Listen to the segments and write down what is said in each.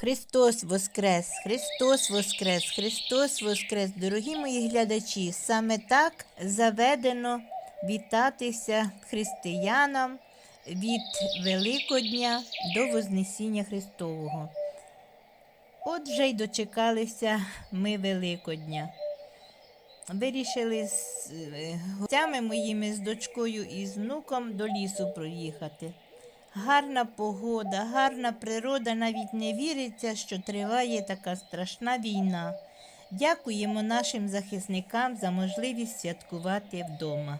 Христос Воскрес! Христос Воскрес! Христос Воскрес! Дорогі мої глядачі, саме так заведено вітатися християнам від Великодня до Вознесіння Христового. От вже й дочекалися ми Великодня. Вирішили з е, гостями моїми, з дочкою і з внуком до лісу проїхати. Гарна погода, гарна природа, навіть не віриться, що триває така страшна війна. Дякуємо нашим захисникам за можливість святкувати вдома.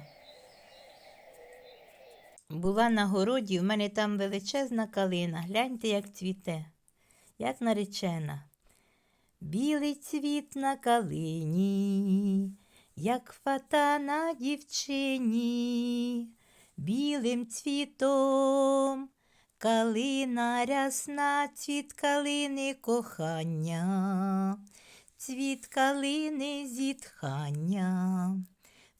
Була на городі, в мене там величезна калина. Гляньте, як цвіте, як наречена. Білий цвіт на калині, як фата на дівчині, білим цвітом калина рясна, цвіт калини кохання, цвіт калини зітхання,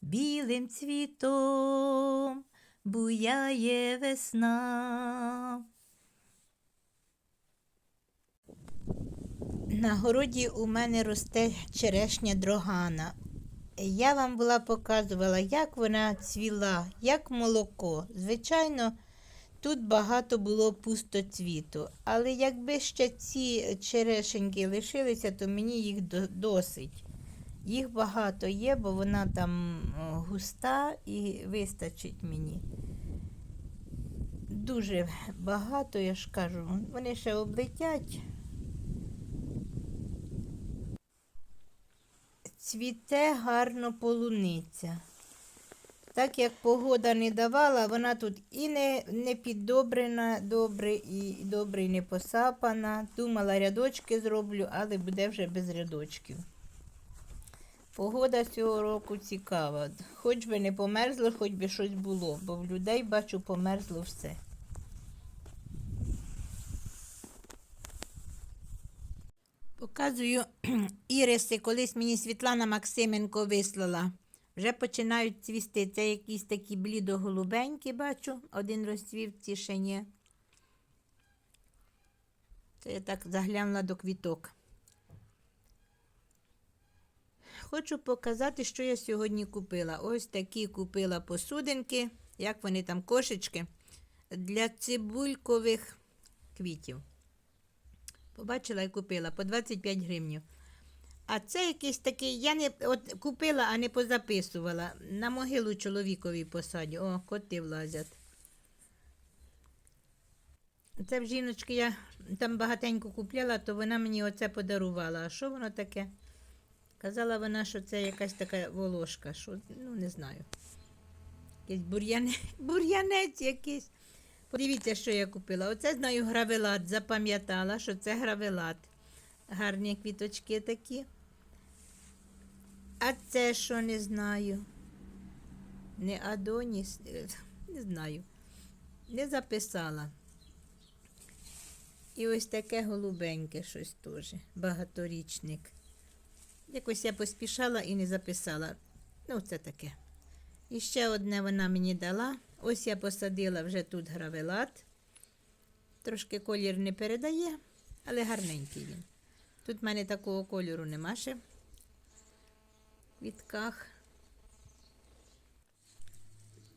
білим цвітом буяє весна. На городі у мене росте черешня дрогана. Я вам була показувала, як вона цвіла, як молоко. Звичайно, тут багато було пустоцвіту, але якби ще ці черешеньки лишилися, то мені їх досить. Їх багато є, бо вона там густа і вистачить мені. Дуже багато, я ж кажу, вони ще облетять. Цвіте гарно полуниця. Так як погода не давала, вона тут і не, не піддобрена добре, і добре і не посапана. Думала, рядочки зроблю, але буде вже без рядочків. Погода цього року цікава. Хоч би не померзло, хоч би щось було, бо в людей бачу померзло все. Показую іриси, колись мені Світлана Максименко вислала. Вже починають цвісти. Це якісь такі блідо-голубенькі, бачу. Один розцвів в тишині. Це я так заглянула до квіток. Хочу показати, що я сьогодні купила. Ось такі купила посудинки, як вони там кошечки, для цибулькових квітів. Побачила і купила по 25 гривнів. А це якийсь такий, я не от купила, а не позаписувала. На могилу чоловікові посадю. О, коти влазять. Це в жіночки я там багатенько купляла, то вона мені оце подарувала. А що воно таке? Казала вона, що це якась така волошка. Що, ну, не знаю. Якийсь бур'яне, бур'янець якийсь. Подивіться, що я купила. Оце знаю гравелат. Запам'ятала, що це гравелат. Гарні квіточки такі. А це що не знаю? Не Адоніс, не знаю. Не записала. І ось таке голубеньке щось теж. Багаторічник. Якось я поспішала і не записала. Ну, це таке. І ще одне вона мені дала. Ось я посадила вже тут гравелат. Трошки колір не передає, але гарненький він. Тут в мене такого кольору нема ще. в.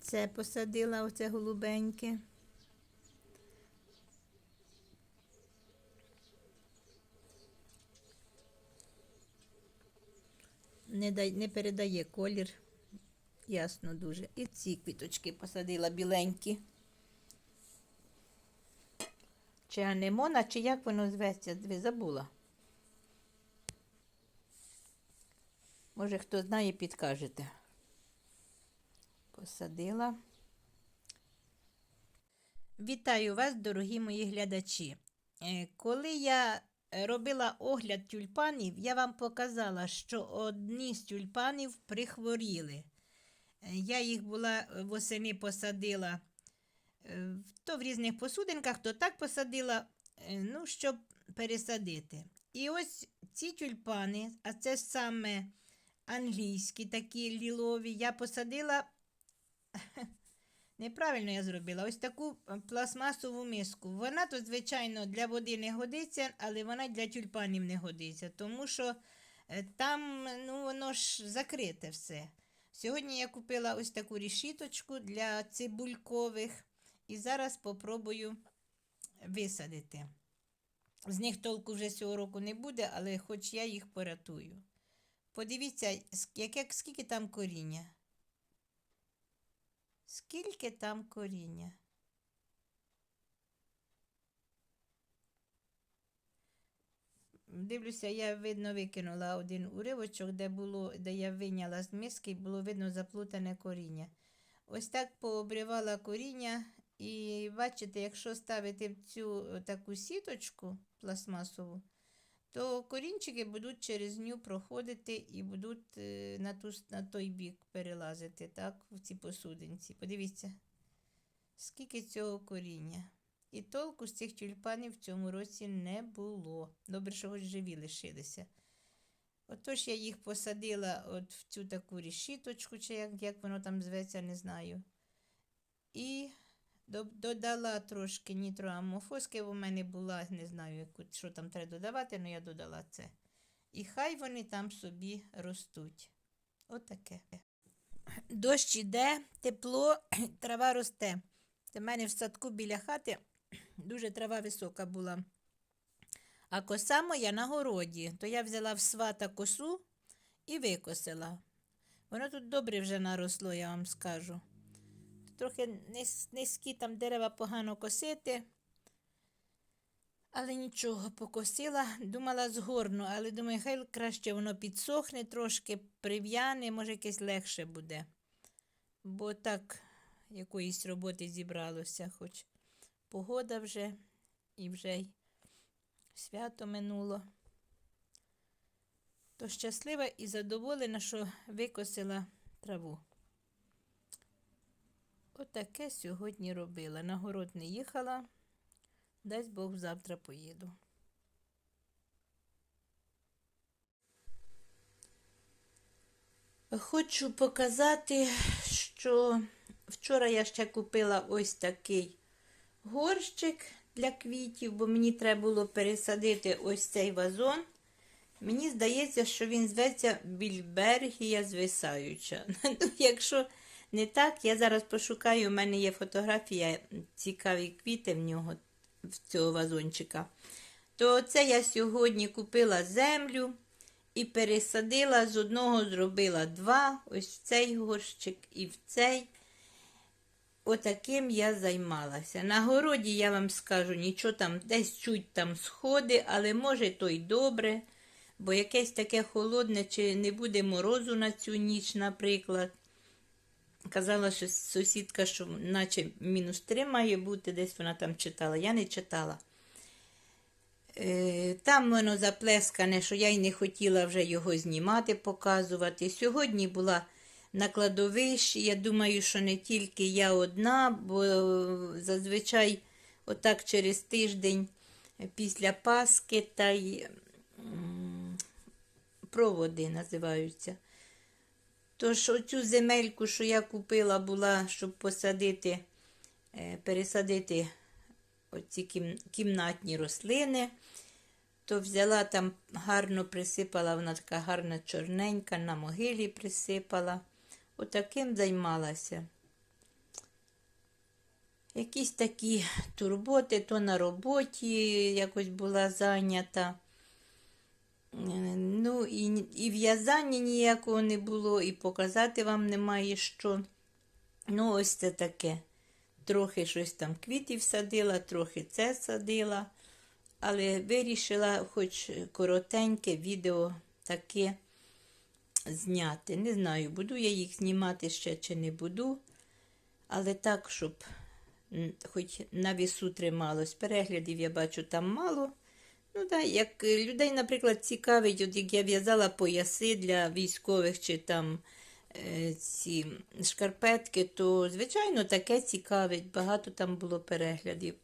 Це посадила оце голубеньке. Не, дай, не передає колір. Ясно дуже. І ці квіточки посадила біленькі. Чи анемона, чи як воно зветься, ви забула. Може, хто знає, підкажете. Посадила. Вітаю вас, дорогі мої глядачі. Е, Коли я робила огляд тюльпанів, я вам показала, що одні з тюльпанів прихворіли. Я їх була е, восени посадила е, то в різних посудинках, то так посадила, е, ну, щоб пересадити. І ось ці тюльпани, а це саме англійські такі лілові, я посадила Неправильно я зробила. Ось таку пластмасову миску. Вона то, звичайно, для води не годиться, але вона для тюльпанів не годиться, тому що там ну, воно ж закрите все. Сьогодні я купила ось таку рішіточку для цибулькових і зараз попробую висадити. З них толку вже цього року не буде, але хоч я їх порятую. Подивіться, яке, скільки там коріння. Скільки там коріння? Дивлюся, я видно викинула один уривочок, де було, де я виняла з миски, було видно заплутане коріння. Ось так пообривала коріння, і бачите, якщо ставити в цю е, таку сіточку пластмасову, то корінчики будуть через ню проходити і будуть е, на, ту, на той бік перелазити, так, в ці посудинці. Подивіться, скільки цього коріння. І толку з цих тюльпанів в цьому році не було. Добре, що хоч живі лишилися. Отож я їх посадила от в цю таку рішіточку, чи як, як воно там зветься, не знаю. І додала трошки нітроамофоски, у мене була, не знаю, що там треба додавати, але я додала це. І хай вони там собі ростуть. Отаке. Дощ іде, тепло, трава росте. У мене в садку біля хати дуже трава висока була. А коса моя на городі, то я взяла в свата косу і викосила. Воно тут добре вже наросло, я вам скажу. Трохи низь- низькі там дерева погано косити. Але нічого, покосила, думала згорну, але думаю, хай краще воно підсохне трошки, прив'яне, може якесь легше буде. Бо так якоїсь роботи зібралося, хоч погода вже і вже й свято минуло. То щаслива і задоволена, що викосила траву. Отаке сьогодні робила. На город не їхала. Дасть Бог завтра поїду. Хочу показати, що вчора я ще купила ось такий горщик для квітів, бо мені треба було пересадити ось цей вазон. Мені здається, що він зветься Більбергія звисаюча. Ну, якщо не так, я зараз пошукаю, у мене є фотографія, цікаві квіти в нього, в цього вазончика. То це я сьогодні купила землю і пересадила з одного, зробила два, ось в цей горщик і в цей. Отаким я займалася. На городі я вам скажу, нічого там, десь чуть там сходи, але може то й добре, бо якесь таке холодне, чи не буде морозу на цю ніч, наприклад. Казала, що сусідка, що наче мінус 3 має бути, десь вона там читала. Я не читала. Е, Там воно заплескане, що я й не хотіла вже його знімати, показувати. Сьогодні була на кладовищі. Я думаю, що не тільки я одна, бо зазвичай отак через тиждень після Пасхи та й проводи називаються. Тож оцю земельку, що я купила, була, щоб посадити, е, пересадити оці кімнатні рослини, то взяла там, гарно присипала, вона така гарна чорненька, на могилі присипала. Отаким займалася. Якісь такі турботи, то на роботі якось була зайнята. Ну, і, і в'язання ніякого не було, і показати вам немає що. Ну, ось це таке. Трохи щось там квітів садила, трохи це садила, але вирішила хоч коротеньке відео таке зняти. Не знаю, буду я їх знімати ще чи не буду, але так, щоб хоч на вісу трималось. Переглядів я бачу там мало. Ну так, як е, людей, наприклад, цікавить, от як я в'язала пояси для військових чи там е, ці шкарпетки, то, звичайно, таке цікавить. Багато там було переглядів.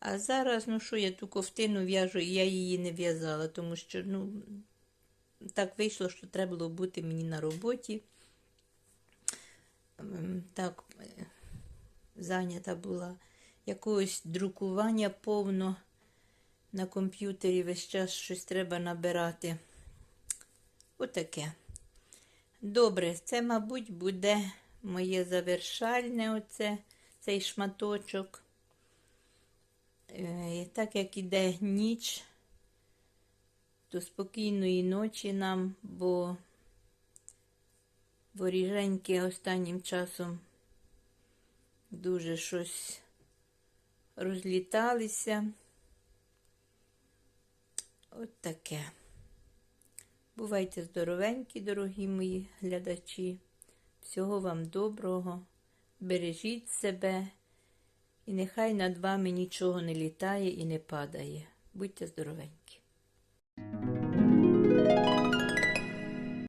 А зараз, ну що, я ту ковтину в'яжу, і я її не в'язала, тому що, ну, так вийшло, що треба було бути мені на роботі. Ем, Так, е, зайнята була. Якогось друкування повно на комп'ютері весь час щось треба набирати. Отаке. Добре, це, мабуть, буде моє завершальне оце, цей шматочок. Е, так як іде ніч, то спокійної ночі нам, бо воріженьки останнім часом дуже щось розліталися. От таке. Бувайте здоровенькі, дорогі мої глядачі. Всього вам доброго. Бережіть себе. І нехай над вами нічого не літає і не падає. Будьте здоровенькі.